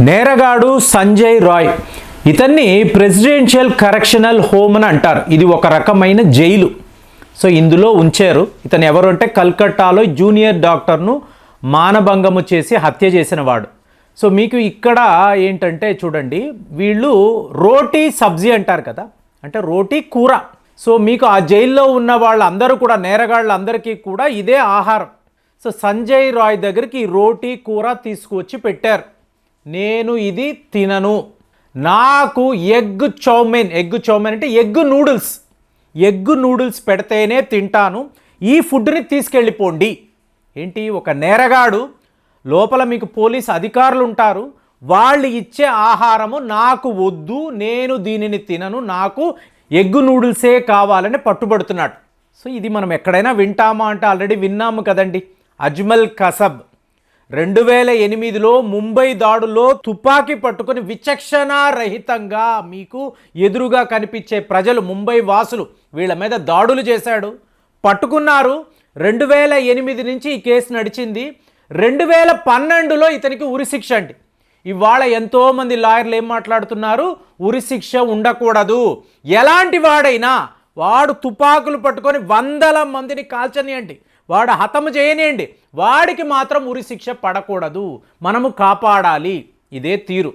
నేరగాడు సంజయ్ రాయ్. ఇతన్ని presidential correctional home అని అంటారు. ఇది ఒక రకమైన జైలు. సో ఇందులో ఉంచారు. ఇతను ఎవరు అంటే కల్కట్టాలో జూనియర్ డాక్టర్ను మానభంగము చేసి హత్య చేసిన వాడు. సో మీకు ఇక్కడ ఏంటంటే చూడండి వీళ్ళు రోటీ సబ్జీ అంటారు కదా. అంటే రోటీ కూర. సో మీకు ఆ జైల్లో ఉన్న వాళ్ళందరూ కూడా నేరగాళ్ళందరికీ కూడా ఇదే ఆహారం. సో సంజయ్ రాయ్ దగ్గరికి ఈ రోటీ కూర తీసుకువచ్చి పెట్టారు. నేను ఇది తినను. నాకు ఎగ్ చౌమెన్ ఎగ్ చౌమెన్ అంటే ఎగ్ నూడిల్స్. ఎగ్ నూడిల్స్ పెడితేనే తింటాను. ఈ ఫుడ్ని తీసుకెళ్ళిపోండి. ఏంటి? ఒక నేరగాడు లోపల మీకు పోలీస్ అధికారులు ఉంటారు వాళ్ళు ఇచ్చే ఆహారము నాకు వద్దు నేను దీనిని తినను నాకు ఎగ్ నూడిల్సే కావాలని పట్టుబడుతున్నాడు. సో ఇది మనం ఎక్కడైనా వింటామా అంటే ఆల్రెడీ విన్నాము కదండి. అజ్మల్ కసబ్. రెండు వేల ఎనిమిదిలో ముంబై దాడుల్లో తుపాకీ పట్టుకొని విచక్షణారహితంగా మీకు ఎదురుగా కనిపించే ప్రజలు ముంబై వాసులు వీళ్ళ మీద దాడులు చేశాడు. పట్టుకున్నారు. రెండు వేల ఎనిమిది నుంచి ఈ కేసు నడిచింది. రెండు వేల పన్నెండులో ఇతనికి ఉరిశిక్ష అండి. ఇవాళ ఎంతోమంది లాయర్లు ఏం మాట్లాడుతున్నారు? ఉరిశిక్ష ఉండకూడదు. ఎలాంటి వాడైనా వాడు తుపాకులు పట్టుకొని వందల మందిని కాల్చనియండి. వాడు హతము చేయనేయండి. వాడికి మాత్రం ఉరిశిక్ష పడకూడదు. మనము కాపాడాలి. ఇదే తీరు.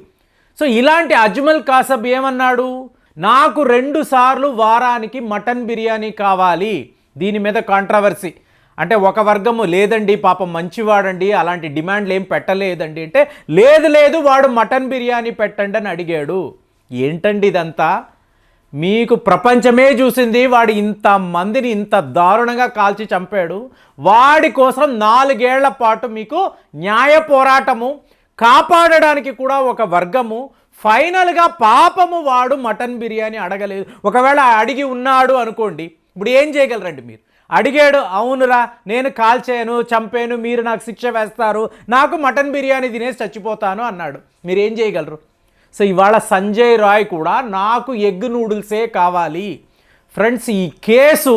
సో ఇలాంటి అజ్మల్ కాసబ్ ఏమన్నాడు? నాకు రెండు సార్లు వారానికి మటన్ బిర్యానీ కావాలి. దీని మీద కాంట్రవర్సీ. అంటే ఒక వర్గము లేదండి పాపం మంచివాడండి అలాంటి డిమాండ్లు ఏం పెట్టలేదండి అంటే లేదు లేదు వాడు మటన్ బిర్యానీ పెట్టండి అని అడిగాడు. ఏంటండి ఇదంతా? మీకు ప్రపంచమే చూసింది వాడు ఇంత మందిని ఇంత దారుణంగా కాల్చి చంపాడు. వాడి కోసం నాలుగేళ్ళ పాటు మీకు న్యాయ పోరాటము కాపాడడానికి కూడా ఒక వర్గము. ఫైనల్గా పాపము వాడు మటన్ బిర్యానీ అడగలేదు. ఒకవేళ అడిగి ఉన్నాడు అనుకోండి ఇప్పుడు ఏం చేయగలరండి మీరు? అడిగాడు అవునురా నేను కాల్చాను చంపాను మీరు నాకు శిక్ష వేస్తారు నాకు మటన్ బిర్యానీ తినేసి చచ్చిపోతాను అన్నాడు. మీరు ఏం చేయగలరు? సో ఇవాళ సంజయ్ రాయ్ కూడా నాకు ఎగ్ నూడిల్సే కావాలి. ఫ్రెండ్స్ ఈ కేసు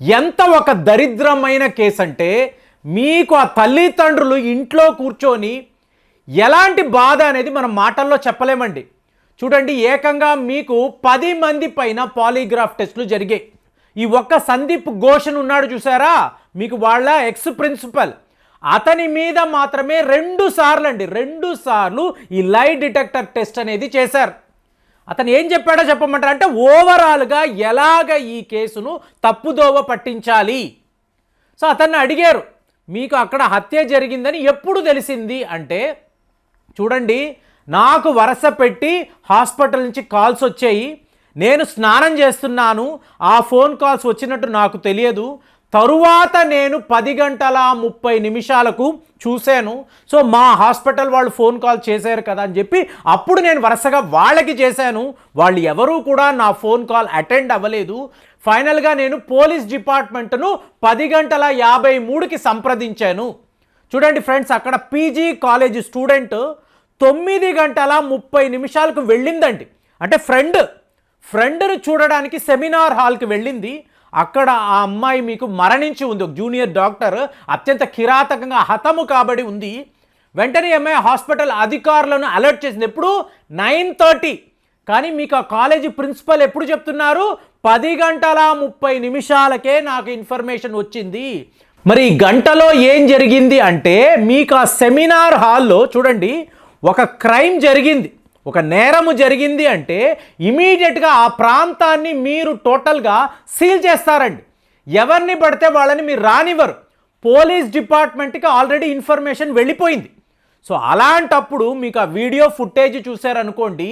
ఎంత ఒక దరిద్రమైన కేసు అంటే మీకు ఆ తల్లిదండ్రులు ఇంట్లో కూర్చొని ఎలాంటి బాధ అనేది మనం మాటల్లో చెప్పలేమండి. చూడండి ఏకంగా మీకు పది మంది పైన పాలిగ్రాఫ్ టెస్టులు జరిగాయి. ఈ ఒక్క సందీప్ ఘోషన్ ఉన్నాడు చూసారా? మీకు వాళ్ళ ఎక్స్ ప్రిన్సిపల్. అతని మీద మాత్రమే రెండు సార్లు అండి రెండు సార్లు ఈ లై డిటెక్టర్ టెస్ట్ అనేది చేశారు. అతను ఏం చెప్పాడో చెప్పమంటారు? అంటే ఓవరాల్గా ఎలాగ ఈ కేసును తప్పుదోవ పట్టించాలి? సో అతన్ని అడిగారు మీకు అక్కడ హత్య జరిగిందని ఎప్పుడు తెలిసింది? అంటే చూడండి నాకు వరస పెట్టి హాస్పిటల్ నుంచి కాల్స్ వచ్చాయి. నేను స్నానం చేస్తున్నాను. ఆ ఫోన్ కాల్స్ వచ్చినట్టు నాకు తెలియదు. తరువాత నేను పది గంటల ముప్పై నిమిషాలకు చూశాను. సో మా హాస్పిటల్ వాళ్ళు ఫోన్ కాల్ చేశారు కదా అని చెప్పి అప్పుడు నేను వరుసగా వాళ్ళకి చేశాను. వాళ్ళు ఎవరూ కూడా నా ఫోన్ కాల్ అటెండ్ అవ్వలేదు. ఫైనల్గా నేను పోలీస్ డిపార్ట్మెంట్ను పది గంటల యాభై మూడుకి సంప్రదించాను. చూడండి ఫ్రెండ్స్ అక్కడ పీజీ కాలేజ్ స్టూడెంట్ తొమ్మిది గంటల ముప్పై నిమిషాలకు వెళ్ళిందండి. అంటే ఫ్రెండ్ ఫ్రెండ్ను చూడడానికి సెమినార్ హాల్కి వెళ్ళింది. అక్కడ ఆ అమ్మాయి మీకు మరణించి ఉంది. ఒక జూనియర్ డాక్టర్ అత్యంత కిరాతకంగా హతము కాబడి ఉంది. వెంటనే అమ్మాయి హాస్పిటల్ అధికారులను అలర్ట్ చేసింది. ఎప్పుడు? Nine thirty. కానీ మీకు ఆ కాలేజీ ప్రిన్సిపల్ ఎప్పుడు చెప్తున్నారు? పది గంటల ముప్పై నిమిషాలకే నాకు ఇన్ఫర్మేషన్ వచ్చింది. మరి ఈ గంటలో ఏం జరిగింది అంటే మీకు ఆ సెమినార్ హాల్లో చూడండి ఒక క్రైమ్ జరిగింది. ఒక నేరము జరిగింది అంటే ఇమీడియట్గా ఆ ప్రాంతాన్ని మీరు టోటల్గా సీల్ చేస్తారండి. ఎవరిని పడితే వాళ్ళని మీరు రానివ్వరు. పోలీస్ డిపార్ట్మెంట్కి ఆల్రెడీ ఇన్ఫర్మేషన్ వెళ్ళిపోయింది. సో అలాంటప్పుడు మీకు ఆ వీడియో ఫుటేజ్ చూశారనుకోండి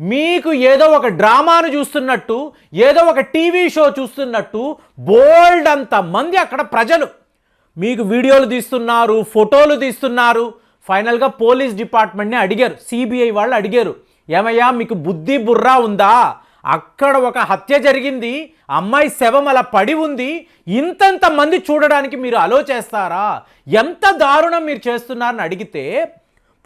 మీకు ఏదో ఒక డ్రామాను చూస్తున్నట్టు ఏదో ఒక టీవీ షో చూస్తున్నట్టు బోల్డ్ అంత మంది అక్కడ ప్రజలు. మీకు వీడియోలు తీస్తున్నారు ఫోటోలు తీస్తున్నారు ఫైనల్గా పోలీస్ డిపార్ట్మెంట్ని అడిగారు. సిబిఐ వాళ్ళు అడిగారు. ఏమయ్యా మీకు బుద్ధి బుర్రా ఉందా? అక్కడ ఒక హత్య జరిగింది. అమ్మాయి శవం అలా పడి ఉంది. ఇంతంత మంది చూడడానికి మీరు అలో చేస్తారా? ఎంత దారుణం మీరు చేస్తున్నారని అడిగితే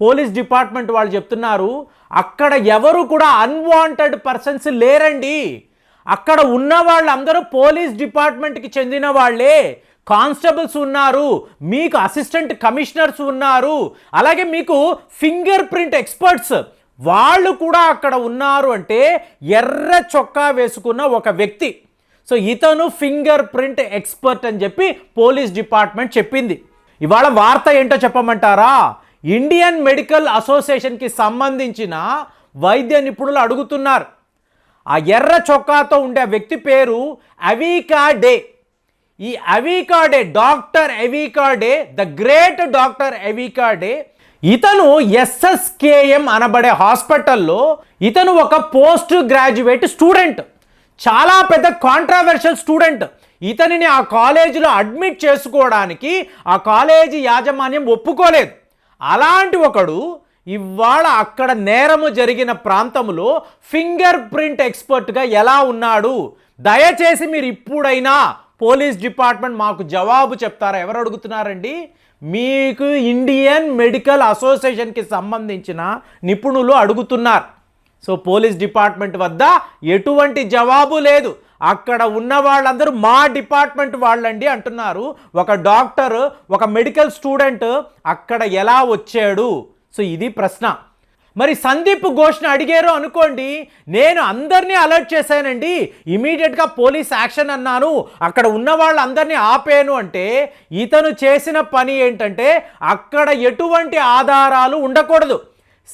పోలీస్ డిపార్ట్మెంట్ వాళ్ళు చెప్తున్నారు అక్కడ ఎవరు కూడా అన్వాంటెడ్ పర్సన్స్ లేరండి. అక్కడ ఉన్న వాళ్ళందరూ పోలీస్ డిపార్ట్మెంట్కి చెందిన వాళ్ళే. కానిస్టేబుల్స్ ఉన్నారు మీకు అసిస్టెంట్ కమిషనర్స్ ఉన్నారు అలాగే మీకు ఫింగర్ ప్రింట్ ఎక్స్పర్ట్స్ వాళ్ళు కూడా అక్కడ ఉన్నారు అంటే ఎర్ర చొక్కా వేసుకున్న ఒక వ్యక్తి. సో ఇతను ఫింగర్ ప్రింట్ ఎక్స్పర్ట్ అని చెప్పి పోలీస్ డిపార్ట్మెంట్ చెప్పింది. ఇవాళ వార్త ఏంటో చెప్పమంటారా? ఇండియన్ మెడికల్ అసోసియేషన్కి సంబంధించిన వైద్య నిపుణులు అడుగుతున్నారు. ఆ ఎర్ర చొక్కాతో ఉండే వ్యక్తి పేరు అవికా డే. ఈ Avika Dey doctor Avika Dey the great doctor Avika Dey ఇతను ఎస్ఎస్కేఎం అనబడే హాస్పిటల్లో ఇతను ఒక పోస్ట్ గ్రాడ్యుయేట్ స్టూడెంట్. చాలా పెద్ద కాంట్రావర్షియల్ స్టూడెంట్. ఇతనిని ఆ కాలేజీలో అడ్మిట్ చేసుకోవడానికి ఆ కాలేజీ యాజమాన్యం ఒప్పుకోలేదు. అలాంటి ఒకడు ఇవాళ అక్కడ నేరము జరిగిన ప్రాంతంలో ఫింగర్ ప్రింట్ ఎక్స్పర్ట్గా ఎలా ఉన్నాడు? దయచేసి మీరు ఇప్పుడైనా పోలీస్ డిపార్ట్మెంట్ మాకు జవాబు చెప్తారా? ఎవరు అడుగుతున్నారండి? మీకు ఇండియన్ మెడికల్ అసోసియేషన్కి సంబంధించిన నిపుణులు అడుగుతున్నారు. సో పోలీస్ డిపార్ట్మెంట్ వద్ద ఎటువంటి జవాబు లేదు. అక్కడ ఉన్న వాళ్ళందరూ మా డిపార్ట్మెంట్ వాళ్ళండి అంటున్నారు. ఒక డాక్టర్ ఒక మెడికల్ స్టూడెంట్ అక్కడ ఎలా వచ్చాడు? సో ఇది ప్రశ్న. మరి సందీప్ ఘోష్ను అడిగారు అనుకోండి నేను అందరినీ అలర్ట్ చేశానండి. ఇమీడియట్గా పోలీస్ యాక్షన్ అన్నాను. అక్కడ ఉన్న వాళ్ళందరినీ ఆపాను అంటే ఇతను చేసిన పని ఏంటంటే అక్కడ ఎటువంటి ఆధారాలు ఉండకూడదు.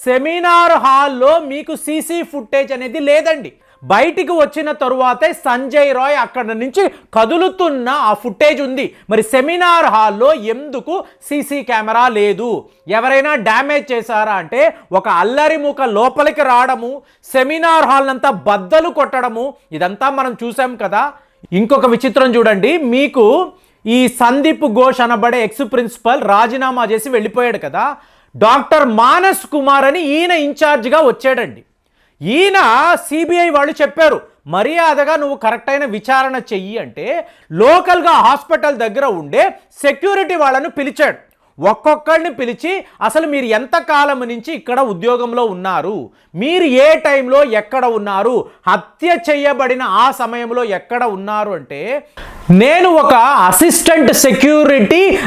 సెమినార్ హాల్లో మీకు సీసీ ఫుటేజ్ అనేది లేదండి. బయటికి వచ్చిన తరువాతే సంజయ్ రాయ్ అక్కడ నుంచి కదులుతున్న ఆ ఫుటేజ్ ఉంది. మరి సెమినార్ హాల్లో ఎందుకు సీసీ కెమెరా లేదు? ఎవరైనా డ్యామేజ్ చేశారా అంటే ఒక అల్లరి ముఖ లోపలికి రావడము సెమినార్ హాల్ అంతా బద్దలు కొట్టడము ఇదంతా మనం చూసాం కదా. ఇంకొక విచిత్రం చూడండి. మీకు ఈ సందీప్ ఘోష్ అనబడే ఎక్స్ ప్రిన్సిపల్ రాజీనామా చేసి వెళ్ళిపోయాడు కదా. డాక్టర్ మానస్ కుమార్ అని ఈయన ఇన్ఛార్జ్గా వచ్చాడండి. ఈయన సిబిఐ వాళ్ళు చెప్పారు మర్యాదగా నువ్వు కరెక్ట్ అయిన విచారణ చెయ్యి అంటే లోకల్గా హాస్పిటల్ దగ్గర ఉండే సెక్యూరిటీ వాళ్ళను పిలిచాడు. ఒక్కొక్కడిని పిలిచి అసలు మీరు ఎంతకాలం నుంచి ఇక్కడ ఉద్యోగంలో ఉన్నారు? మీరు ఏ టైంలో ఎక్కడ ఉన్నారు? హత్య చేయబడిన ఆ సమయంలో ఎక్కడ ఉన్నారు? అంటే నేను ఒక అసిస్టెంట్ సెక్యూరిటీ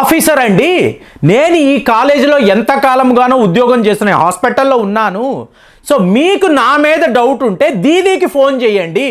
ఆఫీసర్ అండి. నేను ఈ కాలేజీలో ఎంతకాలంగానో ఉద్యోగం చేస్తున్నాను హాస్పిటల్లో ఉన్నాను. సో మీకు నా మీద డౌట్ ఉంటే దీదీకి ఫోన్ చేయండి.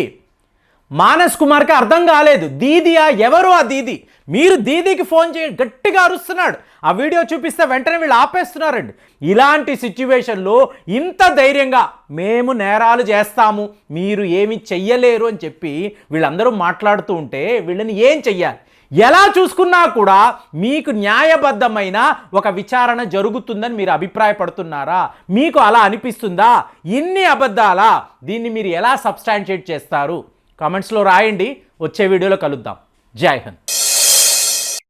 మానస్ కుమార్కి అర్థం కాలేదు. దీదియా ఎవరు? ఆ దీది. మీరు దీదీకి ఫోన్ చేయ గట్టిగా అరుస్తున్నాడు. ఆ వీడియో చూపిస్తే వెంటనే వీళ్ళు ఆపేస్తున్నారండి. ఇలాంటి సిచ్యువేషన్లో ఇంత ధైర్యంగా మేము నేరాలు చేస్తాము మీరు ఏమి చెయ్యలేరు అని చెప్పి వీళ్ళందరూ మాట్లాడుతూ ఉంటే వీళ్ళని ఏం చెయ్యాలి? ఎలా చూసుకున్నా కూడా మీకు న్యాయబద్ధమైన ఒక విచారణ జరుగుతుందని మీరు అభిప్రాయపడుతున్నారా? మీకు అలా అనిపిస్తుందా? ఇన్ని అబద్ధాలా దీన్ని మీరు ఎలా సబ్స్టాన్షియేట్ చేస్తారు? కామెంట్స్లో రాయండి. వచ్చే వీడియోలో కలుద్దాం. జై హింద్.